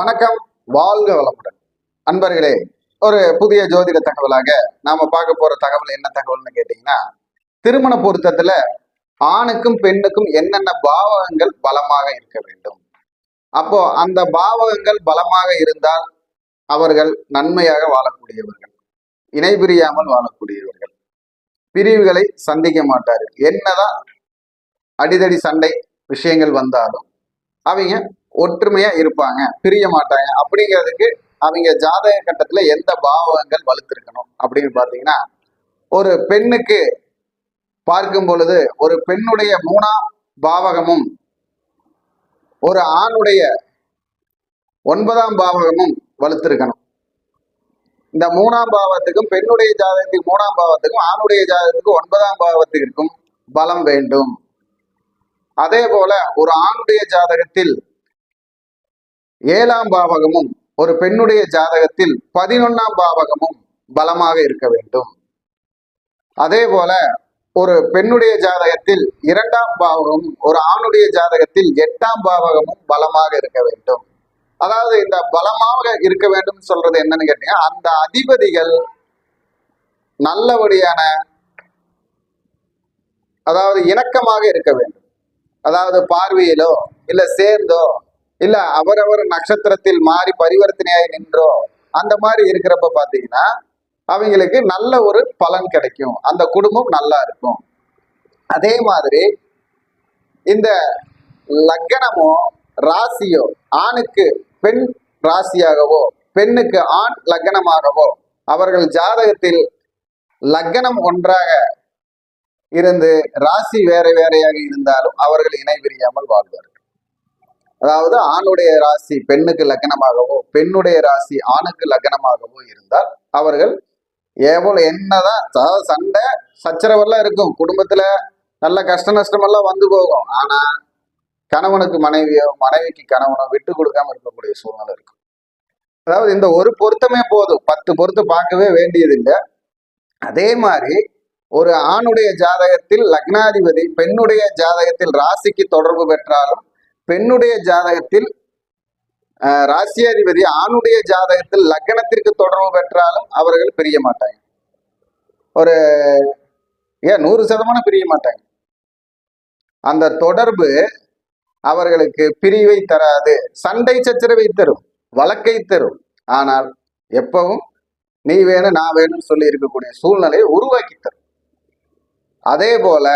வணக்கம். வாழ்க வளமுடன். அன்பர்களே ஒரு புதிய ஜோதிட தகவலாக நாம பார்க்க போற தகவல் என்ன தகவல்னு கேட்டீங்கன்னா திருமண பொருத்தத்துல ஆணுக்கும் பெண்ணுக்கும் என்னென்ன பாவகங்கள் பலமாக இருக்க வேண்டும். அப்போ அந்த பாவகங்கள் பலமாக இருந்தால் அவர்கள் நன்மையாக வாழக்கூடியவர்கள். இணை பிரியாமல் வாழக்கூடியவர்கள். பிரிவுகளை சந்திக்க மாட்டார்கள். என்னதான் அடிதடி சண்டை விஷயங்கள் வந்தாலும் அவங்க ஒற்றுமையா இருப்பாங்க பிரிய மாட்டாங்க. அப்படிங்கிறதுக்கு அவங்க ஜாதக கட்டத்துல எந்த பாவகங்கள் வலுத்திருக்கணும்? அப்படின்னு பாத்தீங்கன்னா ஒரு பெண்ணுக்கு பார்க்கும் பொழுது ஒரு பெண்ணுடைய மூணாம் பாவகமும் ஒரு ஆணுடைய ஒன்பதாம் பாவகமும் வலுத்திருக்கணும். இந்த மூணாம் பாவத்துக்கும் பெண்ணுடைய ஜாதகத்துக்கு மூணாம் பாவத்துக்கும் ஆணுடைய ஜாதகத்துக்கு ஒன்பதாம் பாவத்திற்கும் பலம் வேண்டும். அதே போல ஒரு ஆணுடைய ஜாதகத்தில் ஏழாம் பாவகமும் ஒரு பெண்ணுடைய ஜாதகத்தில் பதினொன்னாம் பாவகமும் பலமாக இருக்க வேண்டும். அதே போல ஒரு பெண்ணுடைய ஜாதகத்தில் இரண்டாம் பாவகமும் ஒரு ஆணுடைய ஜாதகத்தில் எட்டாம் பாவகமும் பலமாக இருக்க வேண்டும். அதாவது இந்த பலமாக இருக்க வேண்டும் சொல்றது என்னன்னு கேட்டீங்கன்னா அந்த அதிபதிகள் நல்லபடியான அதாவது இணக்கமாக இருக்க வேண்டும். அதாவது பார்வையிலோ இல்ல சேர்ந்தோ இல்ல அவரவர் நட்சத்திரத்தில் மாறி பரிவர்த்தனையாய் நின்றோ அந்த மாதிரி இருக்கிறப்ப பாத்தீங்கன்னா அவங்களுக்கு நல்ல ஒரு பலன் கிடைக்கும். அந்த குடும்பம் நல்லா இருக்கும். அதே மாதிரி இந்த லக்கணமோ ராசியோ ஆணுக்கு பெண் ராசியாகவோ பெண்ணுக்கு ஆண் லக்கணமாகவோ அவர்கள் ஜாதகத்தில் லக்கணம் ஒன்றாக இருந்து ராசி வேற வேறையாக இருந்தாலும் அவர்கள் இணை பிரியாமல் வாழ்வார்கள். அதாவது ஆணுடைய ராசி பெண்ணுக்கு லக்னமாகவோ பெண்ணுடைய ராசி ஆணுக்கு லக்னமாகவோ இருந்தால் அவர்கள் எவ்வளவு என்னதான் அதாவது சண்டை சச்சரவெல்லாம் இருக்கும். குடும்பத்துல நல்ல கஷ்ட நஷ்டமெல்லாம் வந்து போகும். ஆனா கணவனுக்கு மனைவியோ மனைவிக்கு கணவனோ விட்டு கொடுக்காம இருக்கக்கூடிய சூழ்நிலை இருக்கும். அதாவது இந்த ஒரு பொருத்தமே போதும். பத்து பொருத்து பார்க்கவே வேண்டியதில்லை. அதே மாதிரி ஒரு ஆணுடைய ஜாதகத்தில் லக்னாதிபதி பெண்ணுடைய ஜாதகத்தில் ராசிக்கு தொடர்பு பெற்றாலும் பெண்ணுடைய ஜாதகத்தில் ராசியாதிபதி ஆணுடைய ஜாதகத்தில் லக்னத்திற்கு தொடர்பு பெற்றாலும் அவர்கள் பிரிய மாட்டாங்க. ஒரு ஏன் நூறு சதமானம் பிரிய மாட்டாங்க. அந்த தொடர்பு அவர்களுக்கு பிரிவை தராது. சண்டை சச்சரவை தரும் வழக்கை தரும். ஆனால் எப்பவும் நீ வேணும் நான் வேணும்னு சொல்லி இருக்கக்கூடிய சூழ்நிலையை உருவாக்கி தரும். அதே போல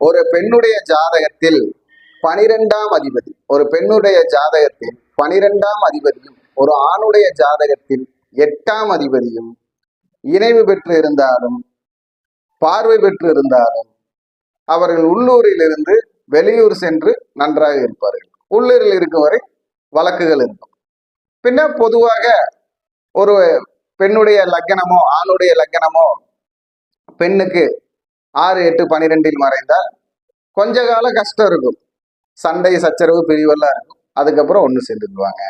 ஒரு பெண்ணுடைய ஜாதகத்தில் பனிரெண்டாம் அதிபதி. ஒரு பெண்ணுடைய ஜாதகத்தில் பனிரெண்டாம் அதிபதியும் ஒரு ஆணுடைய ஜாதகத்தில் எட்டாம் அதிபதியும் இணைவு பெற்று இருந்தாலும் பார்வை பெற்று இருந்தாலும் அவர்கள் உள்ளூரிலிருந்து வெளியூர் சென்று நன்றாக இருப்பார்கள். உள்ளூரில் இருக்கும் வரை வழக்குகள் இருக்கும். பின்ன பொதுவாக ஒரு பெண்ணுடைய லக்கணமோ ஆணுடைய லக்கணமோ பெண்ணுக்கு ஆறு எட்டு பனிரெண்டில் மறைந்தால் கொஞ்ச கால கஷ்டம் இருக்கும். சண்டை சச்சரவு பிரிவெல்லாம் இருக்கும். அதுக்கப்புறம் ஒன்று சேர்ந்துக்குவாங்க.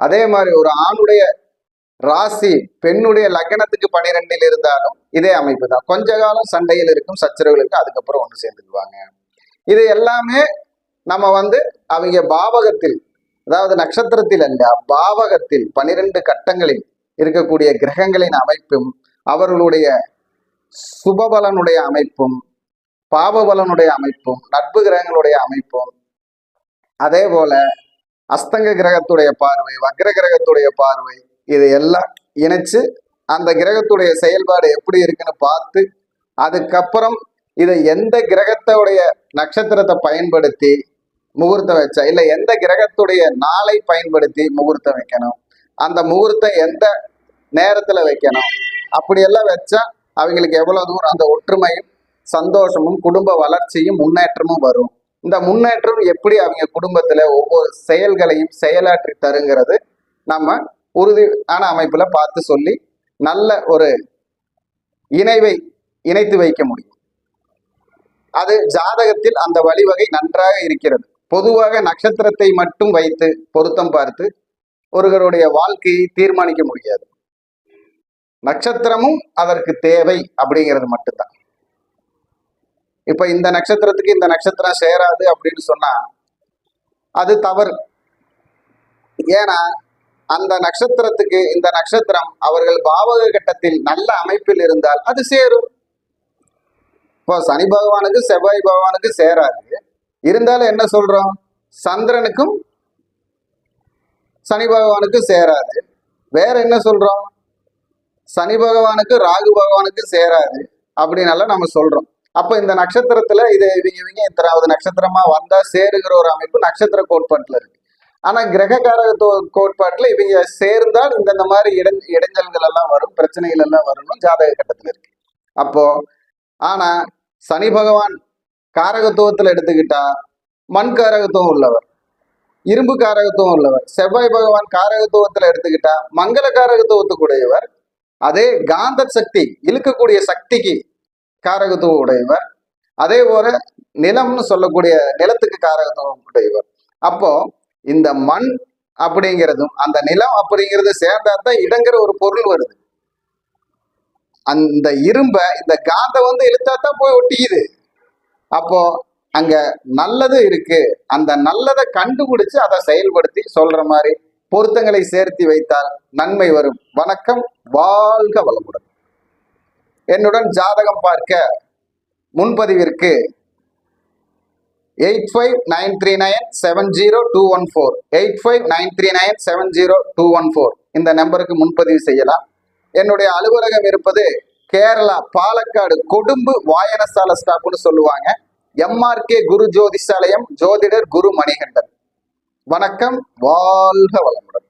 அதே மாதிரி ஒரு ஆணுடைய ராசி பெண்ணுடைய லக்னத்துக்கு பனிரெண்டில் இருந்தாலும் இதே அமைப்பு தான். கொஞ்ச காலம் சண்டையில் இருக்கும் சச்சரவுகள் இருக்கும் அதுக்கப்புறம் ஒன்று சேர்ந்துக்குவாங்க. இது எல்லாமே நம்ம வந்து அவங்க பாவகத்தில் அதாவது நட்சத்திரத்தில் அல்ல பாவகத்தில் பனிரெண்டு கட்டங்களில் இருக்கக்கூடிய கிரகங்களின் அமைப்பும் அவர்களுடைய சுபபலனுடைய அமைப்பும் பாவபலனுடைய அமைப்பும் நட்பு கிரகங்களுடைய அமைப்பும் அதே போல அஸ்தங்க கிரகத்துடைய பார்வை வக்ர கிரகத்துடைய பார்வை இது எல்லாம் இணைச்சு அந்த கிரகத்துடைய செயல்பாடு எப்படி இருக்குன்னு பார்த்து அதுக்கப்புறம் இதை எந்த கிரகத்தோடைய நட்சத்திரத்தை பயன்படுத்தி முகூர்த்தம் வச்சா இல்லை எந்த கிரகத்துடைய நாளை பயன்படுத்தி முகூர்த்தம் வைக்கணும் அந்த முகூர்த்தம் எந்த நேரத்துல வைக்கணும் அப்படியெல்லாம் வச்சா அவங்களுக்கு எவ்வளவு தூரம் அந்த ஒற்றுமையும் சந்தோஷமும் குடும்ப வளர்ச்சியும் முன்னேற்றமும் வரும். இந்த முன்னேற்றம் எப்படி அவங்க குடும்பத்துல ஒவ்வொரு செயல்களையும் செயலாற்றி தருங்கிறது நம்ம உறுதியான அமைப்புல பார்த்து சொல்லி நல்ல ஒரு இணைவை இணைத்து வைக்க முடியும். அது ஜாதகத்தில் அந்த வழிவகை நன்றாக இருக்கிறது. பொதுவாக நட்சத்திரத்தை மட்டும் வைத்து பொருத்தம் பார்த்து ஒருவருடைய வாழ்க்கையை தீர்மானிக்க முடியாது. நட்சத்திரமும் அதற்கு தேவை அப்படிங்கிறது மட்டும்தான். இப்ப இந்த நட்சத்திரத்துக்கு இந்த நட்சத்திரம் சேராது அப்படின்னு சொன்னா அது தவறு. ஏன்னா அந்த நட்சத்திரத்துக்கு இந்த நட்சத்திரம் அவர்கள் பாவக கட்டத்தில் நல்ல அமைப்பில் இருந்தால் அது சேரும். இப்போ சனி பகவானுக்கு செவ்வாய் பகவானுக்கு சேராது. இருந்தாலும் என்ன சொல்றோம்? சந்திரனுக்கும் சனி பகவானுக்கு சேராது. வேற என்ன சொல்றோம்? சனி பகவானுக்கு ராகு பகவானுக்கு சேராது அப்படின்னு நம்ம சொல்றோம். அப்போ இந்த நட்சத்திரத்துல இது இவங்க இவங்க இத்தனாவது நட்சத்திரமா வந்தா சேருகிற ஒரு அமைப்பு நட்சத்திர கோட்பாட்டில் இருக்கு. ஆனா கிரக காரகத்துவ கோட்பாட்டில் இவங்க சேர்ந்தால் இந்தந்த மாதிரி இட இடைஞ்சல்கள் எல்லாம் வரும் பிரச்சனைகள் எல்லாம் வரும்னு ஜாதக கட்டத்தில் இருக்கு. அப்போ ஆனா சனி பகவான் காரகத்துவத்துல எடுத்துக்கிட்டா மண் காரகத்துவம் உள்ளவர் இரும்பு காரகத்துவம் உள்ளவர் செவ்வாய் பகவான் காரகத்துவத்துல எடுத்துக்கிட்டா மங்கள காரகத்துவத்துக்குடையவர் அதே காந்த சக்தி இழுக்கக்கூடிய சக்திக்கு காரகத்துவம் உடையவர். அதே போல நிலம்னு சொல்லக்கூடிய நிலத்துக்கு காரகத்துவம் உடையவர். அப்போ இந்த மண் அப்படிங்கிறதும் அந்த நிலம் அப்படிங்கிறது சேர்ந்தா தான் இடங்கிற ஒரு பொருள் வருது. அந்த இரும்ப இந்த காந்தம் வந்து இழுத்தா தான் போய் ஒட்டிக்குது. அப்போ அங்க நல்லது இருக்கு. அந்த நல்லதை கண்டுபிடிச்சு அதை செயல்படுத்தி சொல்ற மாதிரி பொருத்தங்களை சேர்த்து வைத்தால் நன்மை வரும். வணக்கம். வாழ்க வளமுடன். என்னுடன் ஜாதகம் பார்க்க முன்பதிவிற்கு eight five nine three nine seven zero two one four. Eight five nine three nine seven zero two one four. இந்த நம்பருக்கு முன்பதிவு செய்யலாம். என்னுடைய அலுவலகம் இருப்பது கேரளா பாலக்காடு கொடும்பு வாயனசால ஸ்டாப்னு சொல்லுவாங்க. எம்ஆர்கே குரு ஜோதிஷாலயம் ஜோதிடர் குரு மணிகண்டன். வணக்கம் வாழ்க வளமுடன்.